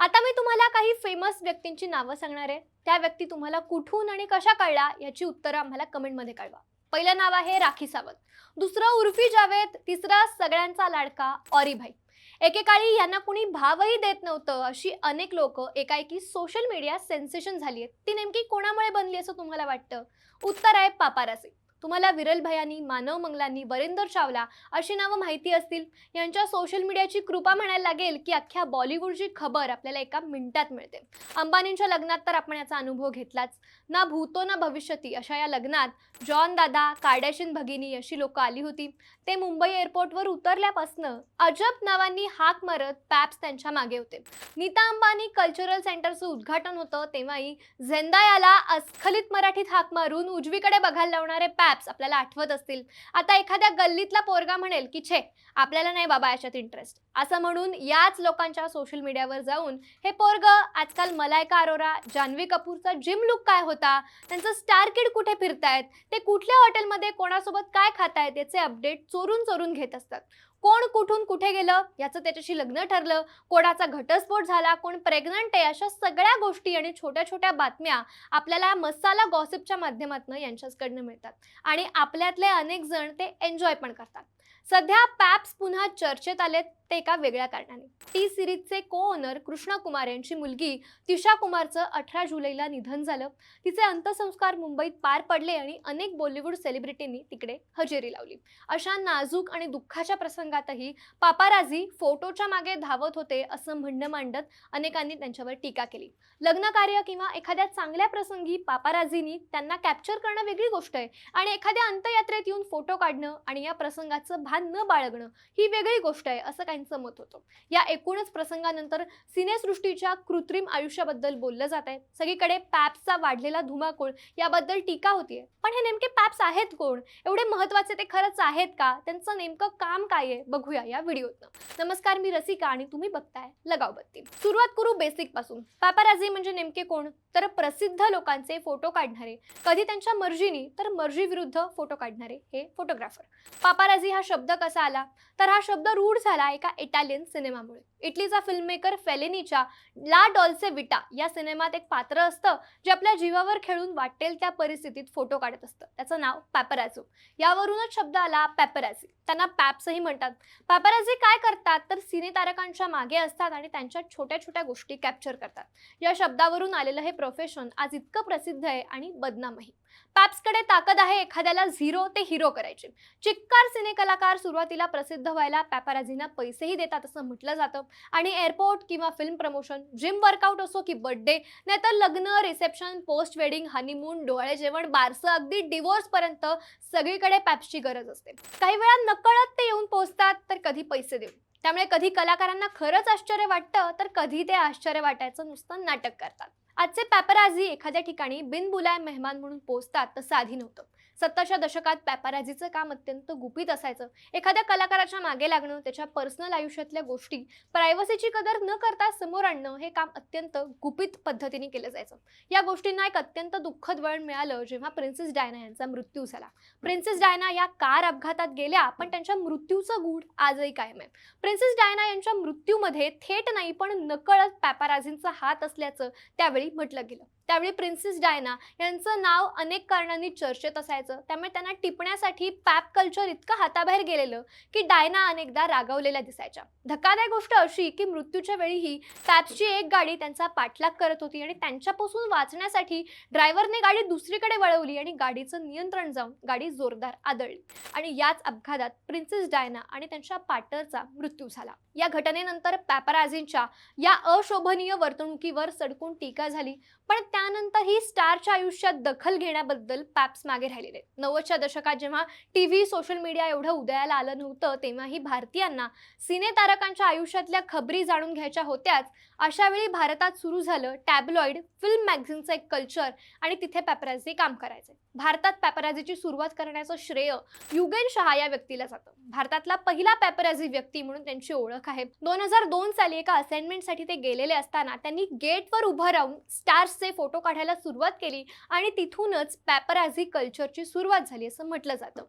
आता मी तुम्हाला काही फेमस व्यक्तींची नावं सांगणार आहे. त्या व्यक्ती तुम्हाला कुठून आणि कशा कळल्या याची उत्तरं आम्हाला कमेंटमध्ये कळवा. पहिलं नाव आहे राखी सावंत. दुसरं उर्फी जावेद तिसरा सगळ्यांचा लाडका ऑरीभाई एकेकाळी यांना कुणी भावही देत नव्हतं अशी अनेक लोक एकाएकी सोशल मीडिया सेन्सेशन झाली आहेत. ती नेमकी कोणामुळे बनली असं तुम्हाला वाटतं? उत्तर आहे पापारासी. तुम्हाला विरल भयानी मानव मंगलानी वरिंदर चावला अशी नावं माहिती असतील. यांच्या सोशल मीडियाची कृपा म्हणायला लागेल की अख्ख्या बॉलिवूडची खबर आपल्याला एका मिनिटात मिळते. अंबानींच्या लग्नात तर आपण याचा अनुभव घेतलाच. ना भूतो ना भविष्यती अशा या लग्नात जॉन दादा कार्डॅशिन भगिनी अशी लोकं आली होती. ते मुंबई एअरपोर्टवर उतरल्यापासनं अजब नावांनी हाक मारत पॅप्स त्यांच्या मागे होते. नीता अंबानी कल्चरल सेंटरचं उद्घाटन होतं तेव्हाही झेंदायाला अस्खलित मराठीत हाक मारून उजवीकडे बघायला लावणारे पॅप ॲप्स आपल्याला आठवत असतील. आता एखाद्या गल्लीतला पोरगा म्हणेल की छे आपल्याला नाही बाबा याच्यात इंटरेस्ट असं म्हणून याच लोकांच्या सोशल मीडियावर जाऊन हे पोरग आजकाल मलायका अरोरा जान्हवी कपूरचा जिम लुक काय होता? त्यांचं स्टार किड कुठे फिरतायत? ते कुठल्या हॉटेलमध्ये कोणासोबत काय खातायत? याचे अपडेट चोरून चोरून घेत असतात. कोण कुठून कुठे गेलं? याचं त्याच्याशी लग्न ठरलं. कोणाचा घटस्फोट झाला? कोण प्रेग्नंट आहे? अशा सगळ्या गोष्टी आणि छोट्या छोट्या बातम्या आपल्याला मसाला गॉसिपच्या माध्यमातून यांच्याचकडनं मिळतात. आणि आपल्यातले अनेक जण ते एन्जॉय पण करतात. सध्या पॅप्स पुन्हा चर्चेत आलेत ते एका वेगळ्या कारणाने. टी सिरीजचे को ओनर कृष्णा कुमार यांची मुलगी तिशा कुमारचं अठरा जुलैला निधन झालं. तिचे अंत्यसंस्कार मुंबईत पार पडले आणि अनेक बॉलिवूड सेलिब्रिटींनी तिकडे हजेरी लावली. अशा नाजूक आणि दुःखाच्या प्रसंगातही पापाराझी फोटोच्या मागे धावत होते असं म्हणणं मांडत अनेकांनी त्यांच्यावर टीका केली. लग्नकार्य किंवा एखाद्या चांगल्या प्रसंगी पापाराझीनी त्यांना कॅप्चर करणं वेगळी गोष्ट आहे. आणि एखाद्या अंत्ययात्रेत येऊन फोटो काढणं आणि या प्रसंगाचं भान न बाळगणं ही वेगळी गोष्ट आहे असं काहींचं मत होतं. या एकूणच प्रसंगानंतर सिनेसृष्टीच्या कृत्रिम आयुष्याबद्दल बोललं जात आहे. सगळीकडे पॅप्सचा वाढलेला धुमाकूळ याबद्दल टीका होतीये. पण हे नेमके पॅप्स आहेत कोण? एवढे महत्त्वाचे ते खरंच आहेत का? त्यांचं नेमकं काम काय आहे? बघूया या व्हिडिओतनं. नमस्कार मी रसिका आणि तुम्ही बघताय लगाव बत्ती. सुरुवात करू बेसिकपासून. पापाराझी म्हणजे नेमके कोण? तर प्रसिद्ध लोकांचे फोटो काढणारे. कधी त्यांच्या मर्जीनी तर मर्जी विरुद्ध फोटो काढणारे हे फोटोग्राफर पापाराझी हा शब्द कसा आला? तर हा शब्द रूढ झाला एका इटालियन सिनेमामुळे इटलीचा फिल्ममेकर फेलेनीच्या ला डॉल्से विटा या सिनेमात एक पात्र असतं जे आपल्या जीवावर खेळून वाटेल त्या परिस्थितीत फोटो काढत असतं. त्याचं नाव पॅपराझो यावरूनच शब्द आला पॅपराझी त्यांना पॅप्सही म्हणतात. पॅपराझी काय करतात? तर सिने तारकांच्या मागे असतात आणि त्यांच्या छोट्या छोट्या गोष्टी कॅप्चर करतात. या शब्दावरून आलेलं हे प्रोफेशन आज इतकं प्रसिद्ध आहे आणि बदनामही. पॅप्सकडे ताकद आहे एखाद्याला झिरो ते हिरो करायचे. चिक्कार सिने कलाकार सुरुवातीला प्रसिद्ध व्हायला पॅपाराझींना पैसेही देतात असं म्हटलं जातं. आणि एअरपोर्ट किंवा फिल्म प्रमोशन जिम वर्कआउट असो की बर्थडे नाहीतर लग्न रिसेप्शन पोस्ट वेडिंग हनीमून डोळे जेवण बारसं अगदी डिवोर्स पर्यंत सगळीकडे पॅप्सची गरज असते. काही वेळा नकळत ते येऊन पोहोचतात तर कधी पैसे देऊन. त्यामुळे कधी कलाकारांना खरंच आश्चर्य वाटतं तर कधी ते आश्चर्य वाटायचं नुसतं नाटक करतात. आजचे पॅपराझी एखाद्या ठिकाणी बिनबुलाय मेहमान म्हणून पोहोचतात तसं आधी नव्हतं. सत्तरच्या दशकात पॅपाराझीचं काम अत्यंत गुपित असायचं. एखाद्या कलाकाराच्या मागे लागणं त्याच्या पर्सनल आयुष्यातल्या गोष्टी प्रायव्हसीची कदर न करता समोर आणणं हे काम अत्यंत गुपित पद्धतीने केलं जायचं. या गोष्टींना एक अत्यंत दुःखद वळण मिळालं जेव्हा प्रिन्सेस डायना यांचा मृत्यू झाला. प्रिन्सेस डायना या कार अपघातात गेल्या पण त्यांच्या मृत्यूचं गूढ आजही कायम आहे. प्रिन्सेस डायना यांच्या मृत्यूमध्ये थेट नाही पण नकळत पॅपाराझींचा हात असल्याचं त्यावेळी म्हटलं गेलं. त्यावेळी प्रिन्सेस डायना यांचं नाव अनेक कारणांनी चर्चेत असायचं. त्यामुळे त्यांना टिपण्यासाठी पॅप कल्चर इतकं हाताबाहेर गेलेलं की डायना अनेकदा रागावलेल्या दिसायच्या. धक्कादायक गोष्ट अशी की मृत्यूच्या वेळीही पॅप्सची एक गाडी त्यांचा पाठलाग करत होती आणि त्यांच्यापासून वाचण्यासाठी ड्रायव्हरने गाडी दुसरीकडे वळवली आणि गाडीचं नियंत्रण जाऊन गाडी जोरदार आदळली. आणि याच अपघातात प्रिन्सेस डायना आणि त्यांच्या पार्टनरचा मृत्यू झाला. या घटनेनंतर पॅपराझींच्या या अशोभनीय वर्तणुकीवर सडकून टीका झाली. पण त्यानंतरही स्टारच्या आयुष्यात दखल घेण्याबद्दल पॅप्स मागे राहिलेले. नव्वदच्या दशकात जेव्हा टी व्ही सोशल मीडिया एवढं उदयाला आलं नव्हतं तेव्हाही भारतीयांना सिने तारकांच्या आयुष्यातल्या खबरी जाणून घ्यायच्या होत्याच. अशावेळी भारतात सुरू झालं टॅबलॉइड फिल्म मॅगझिनचं एक कल्चर आणि तिथे पॅपराझी काम करायचे. भारतात पॅपराझीची सुरुवात करण्याचं श्रेय युगेन शहा या व्यक्तीला जातं. भारतातला पहिला पॅपराझी व्यक्ती म्हणून त्यांची ओळख आहे. दोन हजार दोन साली एका असाइनमेंटसाठी ते गेलेले असताना त्यांनी गेटवर उभं राहून स्टार्सचे फोटो काढायला सुरुवात केली आणि तिथूनच पॅपराझी कल्चरची सुरुवात झाली असं म्हटलं जातं.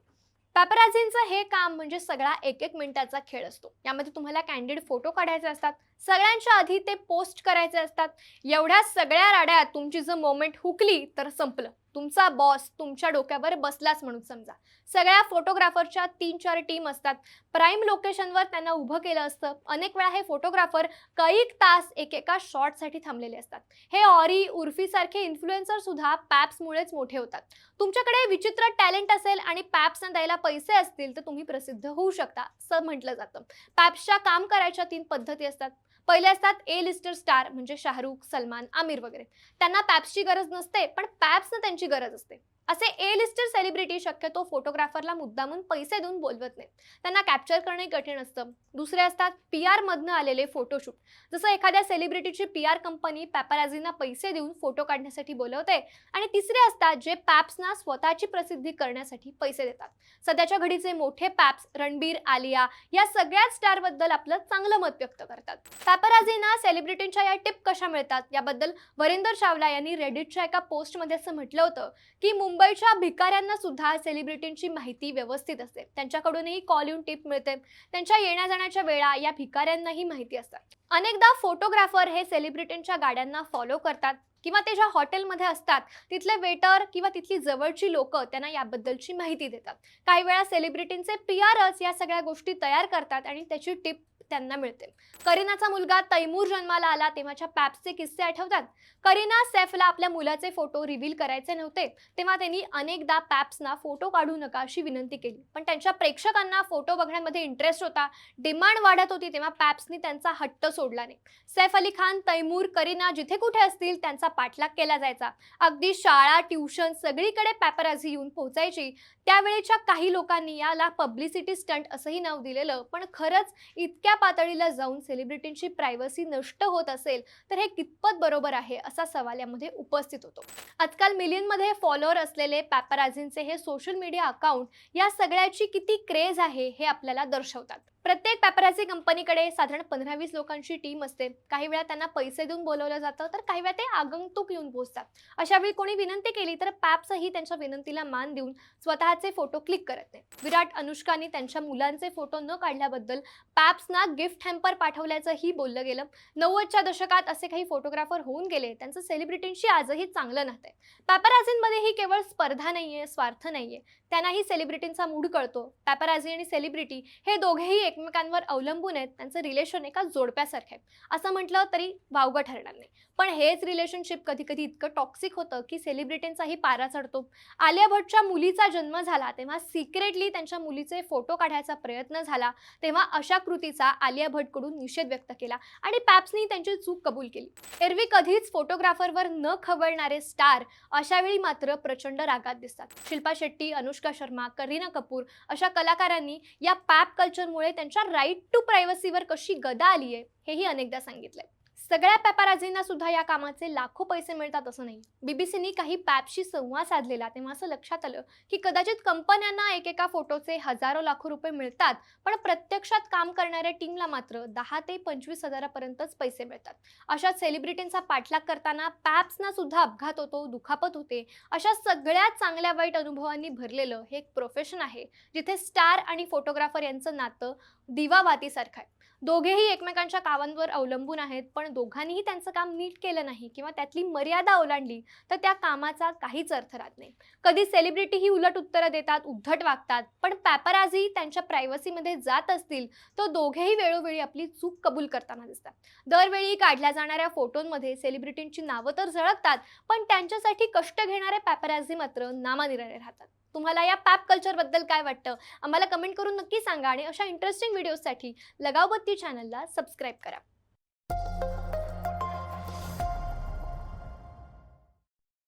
पॅपराझींचं हे काम म्हणजे सगळा एक एक मिनिटाचा खेळ असतो. यामध्ये तुम्हाला कॅन्डिड फोटो काढायचे असतात सगळ्यांच्या आधी ते पोस्ट करायचे असतात. एवढ्या सगळ्या राड्यात तुमची जर मोमेंट हुकली तर संपलं. तुमचा बॉस तुमच्या डोक्यावर बसलाच म्हणून समजा. सगळ्या फोटोग्राफरच्या तीन चार टीम असतात. प्राईम लोकेशनवर त्यांना उभं केलं असतं. अनेक वेळा हे फोटोग्राफर कैक तास एकेका शॉटसाठी थांबलेले असतात. हे ऑरी उर्फीसारखे इन्फ्लुएन्सर सुद्धा पॅप्समुळेच मोठे होतात. तुमच्याकडे विचित्र टॅलेंट असेल आणि पॅप्सना द्यायला पैसे असतील तर तुम्ही प्रसिद्ध होऊ शकता असं म्हटलं जातं. पॅप्सच्या काम करायच्या तीन पद्धती असतात. पहिले असतात ए लिस्टर स्टार म्हणजे शाहरुख सलमान आमिर वगैरे. त्यांना पॅप्सची गरज नसते पण पॅप्सनं त्यांची गरज असते. असे ए लिस्टर सेलिब्रिटी शक्यतो फोटोग्राफरला मुद्दामून पैसे देऊन बोलवत नाहीत. त्यांना कॅप्चर करणे कठीण असतं. दुसरे असतात पी आरमधनं आलेले फोटोशूट जसं एखाद्या सेलिब्रिटीची पी आर कंपनी पॅपराझींना पैसे देऊन फोटो काढण्यासाठी बोलवते आणि तिसरे असतात जे पॅप्सना स्वतःची प्रसिद्धी करण्यासाठी पैसे देतात. सध्याच्या घडीचे मोठे पॅप्स रणबीर आलिया या सगळ्याच स्टारबद्दल आपलं चांगलं मत व्यक्त करतात. पॅपाराझींना सेलिब्रिटींच्या या टिप कशा मिळतात? याबद्दल वरिंदर चावला यांनी रेडिटच्या एका पोस्टमध्ये असं म्हटलं होतं की मुंबईच्या भिकाऱ्यांना सुद्धा सेलिब्रिटींची माहिती व्यवस्थित असते. त्यांच्याकडूनही कॉल येऊन टिप मिळते. त्यांच्या येण्या जाण्याच्या वेळा या भिकाऱ्यांनाही माहिती असतात. अनेकदा फोटोग्राफर हे सेलिब्रिटींच्या गाड्यांना फॉलो करतात किंवा ते ज्या हॉटेलमध्ये असतात तिथले वेटर किंवा तिथली जवळची लोक त्यांना याबद्दलची माहिती देतात. काही वेळा सेलिब्रिटींचे पी आरच या सगळ्या गोष्टी तयार करतात आणि त्याची टिप त्यांना मिळते. करीनाचा मुलगा तैमूर जन्माला आला तेव्हाच्या पॅप्सचे किस्से आठवतात. करीना सैफला आपल्या मुलाचे फोटो रिव्हील करायचे नव्हते तेव्हा त्यांनी अनेकदा पॅप्सना फोटो काढू नका अशी विनंती केली. पण त्यांच्या प्रेक्षकांना फोटो बघण्यामध्ये इंटरेस्ट होता डिमांड वाढत होती तेव्हा पॅप्सनी त्यांचा हट्ट सोडला नाही. सैफ अली खान तैमूर करीना जिथे कुठे असतील त्यांचा पाठलाग केला जायचा. अगदी शाळा ट्युशन सगळीकडे पॅपराझी येऊन पोहोचायची. त्यावेळेच्या काही लोकांनी याला पब्लिसिटी स्टंट असंही नाव दिलेलं. पण खरंच इतक्या पातळीला जाऊन सेलिब्रिटींची प्रायव्हसी नष्ट होत असेल तर हे कितपत बरोबर आहे असा सवाल यामध्ये उपस्थित होतो. आजकाल मिलियनमध्ये फॉलोअर असलेले पॅपराझींचे हे सोशल मीडिया अकाउंट या सगळ्याची किती क्रेज आहे हे आपल्याला दर्शवतात. प्रत्येक पॅपराझी कंपनीकडे साधारण पंधरा वीस लोकांची टीम असते. काही वेळा त्यांना पैसे देऊन बोलवलं जातं तर काही वेळा ते आगंतुक येऊन पोहोचतात. अशा वेळी कोणी विनंती केली तर पॅप्सही त्यांच्या विनंतीला मान देऊन स्वतःचे फोटो क्लिक करत नाही. विराट अनुष्काने त्यांच्या मुलांचे फोटो न काढल्याबद्दल पॅप्सना गिफ्ट हॅम्पर पाठवल्याचंही बोललं गेलं. नव्वदच्या दशकात असे काही फोटोग्राफर होऊन गेले त्यांचं सेलिब्रिटींशी आजही चांगलं नातं आहे. पॅपराझींमध्ये ही केवळ स्पर्धा नाहीये स्वार्थ नाहीये. त्यांनाही सेलिब्रिटींचा मूड कळतो. पॅपराझी आणि सेलिब्रिटी हे दोघेही एकमेकांवर अवलंबून आहेत त्यांचं रिलेशन एका जोडप्यासारखं आहे. असं म्हटलं तरी वावगं ठरणार नाही. पण हेच रिलेशनशिप कधी कधी इतकं टॉक्सिक होतं की सेलिब्रिटींचाही पारा चढतो. आलिया भट्टच्या मुलीचा जन्म झाला तेव्हा सिक्रेटली त्यांच्या मुलीचे फोटो काढायचा प्रयत्न झाला तेव्हा अशा कृतीचा आलिया भट्टकडून निषेध व्यक्त केला आणि पॅप्सनी त्यांची चूक कबूल केली. एरवी कधीच फोटोग्राफरवर न खवळणारे स्टार अशावेळी मात्र प्रचंड रागात दिसतात. शिल्पा शेट्टी अनुष्का शर्मा करीना कपूर अशा कलाकारांनी या पॅप कल्चरमुळे त्यांच्या राईट टू प्रायव्हसीवर कशी गदा आली आहे हेही अनेकदा सांगितलंय. सगळ्या पॅपाराझींना सुद्धा या कामाचे लाखो पैसे मिळतात असं नाही. बीबीसीनी काही पॅपशी संवाद साधलेला तेव्हा असं लक्षात आलं की कदाचित कंपन्यांना एकेका फोटोचे हजारो लाखो रुपये मिळतात पण प्रत्यक्षात काम करणाऱ्या टीमला मात्र दहा ते पंचवीस हजारापर्यंतच पैसे मिळतात. अशा सेलिब्रिटींचा पाठलाग करताना पॅप्सना सुद्धा अपघात होतो दुखापत होते अशा सगळ्या चांगल्या वाईट अनुभवांनी भरलेलं हे एक प्रोफेशन आहे जिथे स्टार आणि फोटोग्राफर यांचं नातं दिवावातीसारखं आहे. दोघेही एकमेकांच्या कामांवर अवलंबून आहेत पण दोघांनीही त्यांचं काम नीट केलं नाही किंवा त्यातली मर्यादा ओलांडली तर त्या कामाचा काहीच अर्थ राहत नाही. कधी सेलिब्रिटी ही उलट उत्तरं देतात उद्धट वागतात पण पॅपराझी त्यांच्या प्रायव्हसीमध्ये जात असतील तर दोघेही वेळोवेळी आपली चूक कबूल करताना दिसतात. दरवेळी काढल्या जाणाऱ्या फोटोंमध्ये सेलिब्रिटींची नावं तर झळकतात पण त्यांच्यासाठी कष्ट घेणारे पॅपराझी मात्र नामानिराळे राहतात. तुम्हाला या पॅप कल्चरबद्दल काय वाटतं? आम्हाला कमेंट करून नक्की सांगा आणि अशा इंटरेस्टिंग व्हिडिओसाठी लगावबत्ती चॅनलला सबस्क्राईब करा.